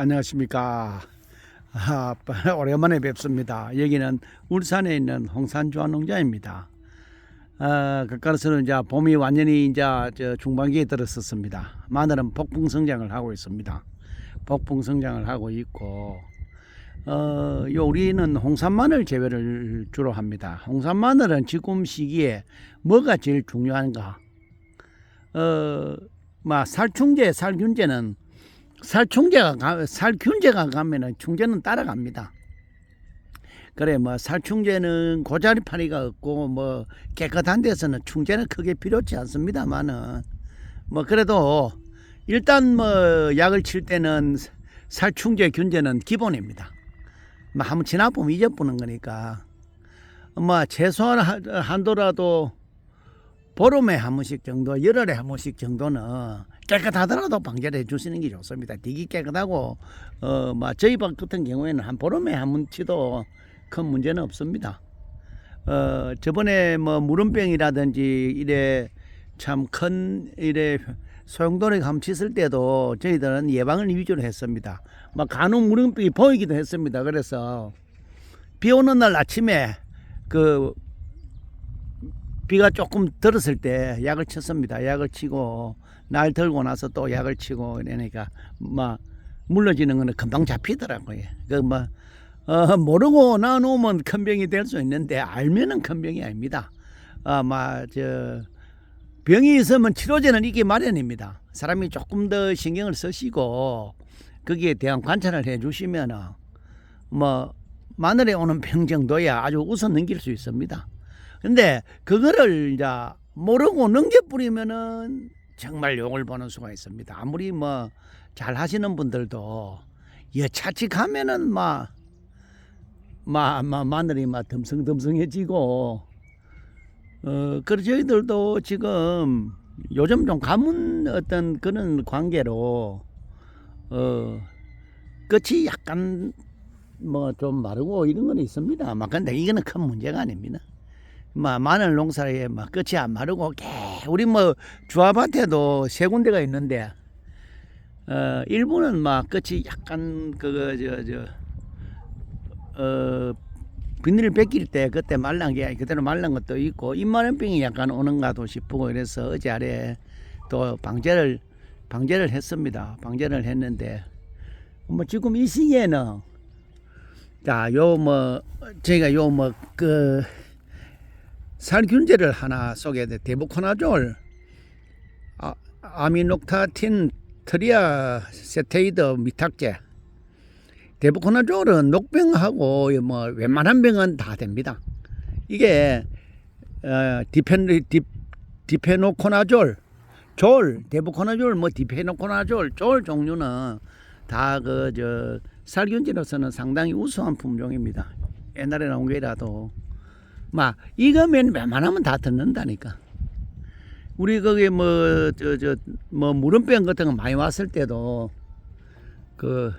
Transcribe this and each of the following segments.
안녕하십니까. 아, 오랜만에 뵙습니다. 여기는 울산에 있는 홍산주화농장입니다. 아, 가까스는 이제 봄이 완전히 이제 저 중반기에 들었었습니다. 마늘은 폭풍 성장을 하고 있습니다. 폭풍 성장을 하고 있고, 어, 요 우리는 홍산 마늘 재배를 주로 합니다. 홍산 마늘은 지금 시기에 뭐가 제일 중요한가? 어, 막 살충제, 살균제는 살충제가 가, 살균제가 가면은 충제는 따라갑니다. 그래 뭐 살충제는 고자리파리가 없고 뭐 깨끗한 데서는 충제는 크게 필요치 않습니다만은 뭐 그래도 일단 뭐 약을 칠 때는 살충제 균제는 기본입니다. 뭐 한번 지나보면 잊어보는 거니까 뭐 최소한 한- 한도라도 보름에 한 번씩 정도, 열흘에 한 번씩 정도는 깨끗하더라도 방제를 해주시는 게 좋습니다. 되게 깨끗하고, 어, 뭐, 저희 밭 같은 경우에는 한 보름에 한 번치도 큰 문제는 없습니다. 어, 저번에 뭐, 무름병이라든지 이래 참 큰 이래 소용돌이 감치을 때도 저희들은 예방을 위주로 했습니다. 막 간혹 무름병이 보이기도 했습니다. 그래서 비 오는 날 아침에 그 비가 조금 들었을 때 약을 쳤습니다. 약을 치고 날 들고 나서 또 약을 치고 이러니까 막 물러지는 거는 금방 잡히더라고요. 그뭐 어, 모르고 나놓으면 큰 병이 될 수 있는데 알면은 큰 병이 아닙니다. 아마저 병이 있으면 치료제는 있기 마련입니다. 사람이 조금 더 신경을 쓰시고 거기에 대한 관찰을 해주시면은 뭐 마늘에 오는 병 정도야 아주 웃어 넘길 수 있습니다. 근데 그거를 이제 모르고 넘겨버리면은 정말 욕을 보는 수가 있습니다. 아무리 뭐 잘 하시는 분들도 여차치가면은 막, 막, 막 마늘이 막 듬성듬성해지고 어, 그래 저희들도 지금 요즘 좀 가문 어떤 그런 관계로 어, 끝이 약간 뭐 좀 마르고 이런 건 있습니다. 막 근데 이거는 큰 문제가 아닙니다. 막 마늘 농사에 막 끝이 안 마르고 개 우리 뭐 주화밭에도 세 군데가 있는데 어 일부는 막 끝이 약간 그거 저저어 비닐을 벗길 때 그때 말란 게 그대로 말란 것도 있고 입마른병이 약간 오는가도 싶고 그래서 어제 아래 또 방제를 방제를 했습니다. 방제를 했는데 뭐 지금 이 시기에는 자 요 뭐 저희가 요 뭐 그 살균제를 하나 소개해 대부코나졸 아, 아미녹타틴 트리아 세테이드 미탁제 대부코나졸은 녹병하고 뭐 웬만한 병은 다 됩니다. 이게 어, 디펜 디, 디페노코나졸 졸 대부코나졸 뭐 디페노코나졸 졸 종류는 다 그 저 살균제로서는 상당히 우수한 품종입니다. 옛날에 나온 게라도 막 이거면 웬만하면 다 듣는다니까. 우리 거기 뭐 저 저 뭐 무름병 같은 거 많이 왔을 때도 그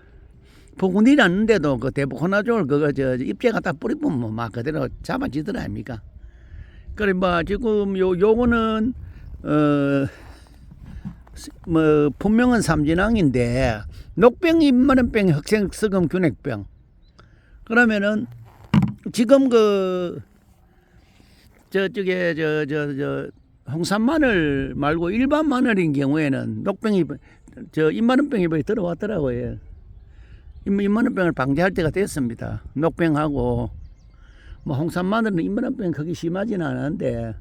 포군이 났는데도 그 대부코나졸 그거 저 입제 갖다 뿌리면 막 그대로 잡아지더라 아닙니까? 그래 뭐 지금 요 요거는 어 뭐 분명은 삼진왕인데 녹병 입마른병 흑색스금 균핵병 그러면은 지금 그 저쪽에 저 저 저 홍산 마늘 말고 일반 마늘인 경우에는 녹병이 저 입마른병이 거의 들어왔더라고요. 입- 입마른병을 방지할 때가 됐습니다. 녹병하고 뭐 홍산 마늘은 입마른병 크게 심하지는 않은데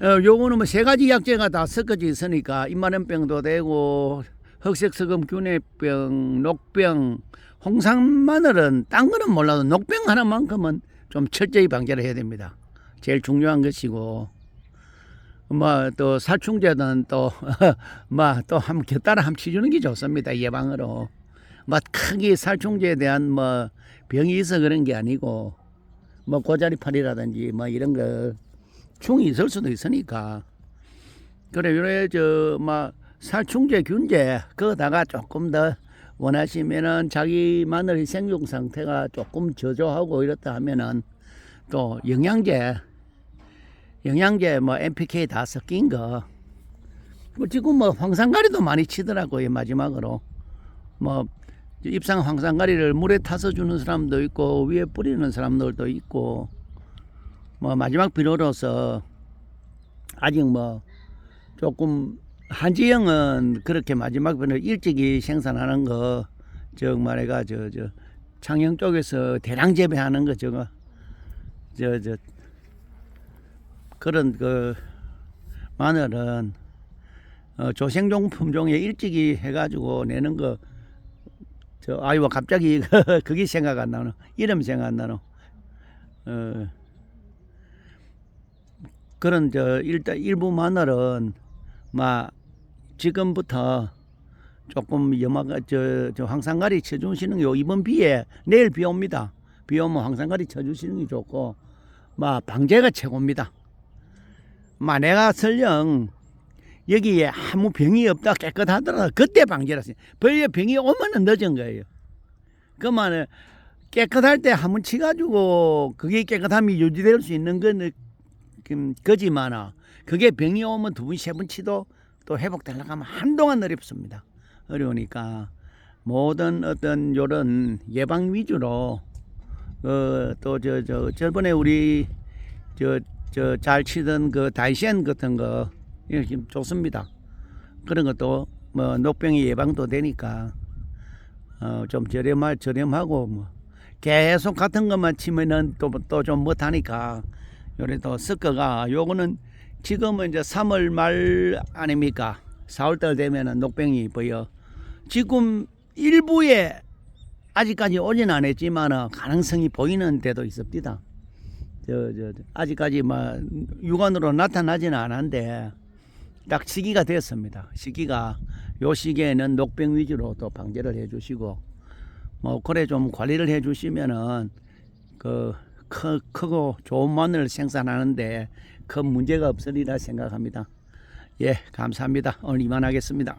어, 요거는 뭐 세 가지 약재가 다 섞어져 있으니까 입마른병도 되고 흑색스금 균핵병, 녹병, 홍산 마늘은 딴 거는 몰라도 녹병 하나만큼은 좀 철저히 방제를 해야 됩니다. 제일 중요한 것이고 뭐또 살충제는 또뭐또 한번 곁따라 한번 치주는 게 좋습니다 예방으로. 뭐 크게 살충제에 대한 뭐 병이 있어 그런 게 아니고 뭐 고자리팔이라든지 뭐 이런 거 충이 있을 수도 있으니까. 그래 요래 저뭐 살충제 균제 그거다가 조금 더 원하시면은 자기 마늘 생육 상태가 조금 저조하고 이렇다 하면은 또 영양제 영양제 뭐 NPK 다 섞인 거. 뭐 지금 뭐 황산가리도 많이 치더라고요 마지막으로. 뭐 입상 황산가리를 물에 타서 주는 사람도 있고 위에 뿌리는 사람들도 있고 뭐 마지막 비료로서 아직 뭐 조금 한지영은 그렇게 마지막 비료 일찍이 생산하는 거 정말해가 저저 창녕 쪽에서 대량 재배하는 거 저거 저 저 그런 그 마늘은 어, 조생종 품종에 일찍이 해가지고 내는 거 저 아이와 갑자기 그게 생각 안 나노. 이름 생각 안 나노. 어 그런 저 일단 일부 마늘은 막 지금부터 조금 염화가 저, 저 황산가리 쳐주시는 요 이번 비에 내일 비 옵니다. 비 오면 황산가리 쳐주시는 게 좋고 막 방제가 최고입니다 마 내가 설령 여기에 아무 병이 없다 깨끗하더라 그때 방제라서 벌써 병이 오면은 늦은 거예요. 그만은 깨끗할 때 한번 치가지고 그게 깨끗함이 유지될 수 있는 건 음, 거지만아 그게 병이 오면 두 번 세 번 치도 또 회복되려고 하면 한동안 어렵습니다. 어려우니까. 모든 어떤 요런 예방 위주로 어 또 저저 저번에 우리 저 저 잘 치던 그 다이센 같은 거 이거 지금 좋습니다. 그런 것도 뭐 녹병이 예방도 되니까 어 좀 저렴하 저렴하고 뭐 계속 같은 것만 치면은 또 또 좀 못하니까 요래 또 섞어가 요거는 지금은 이제 3월 말 아닙니까? 4월달 되면은 녹병이 보여. 지금 일부에 아직까지 오진 않았지만 가능성이 보이는 데도 있습니다. 저, 저, 저, 아직까지 막 육안으로 나타나지는 않았는데 딱 시기가 됐습니다. 시기가 요 시기에는 녹병 위주로 또 방제를 해주시고 뭐 그래 좀 관리를 해주시면은 그 크, 크고 좋은 마늘을 생산하는데 큰 문제가 없으리라 생각합니다. 예, 감사합니다. 오늘 이만하겠습니다.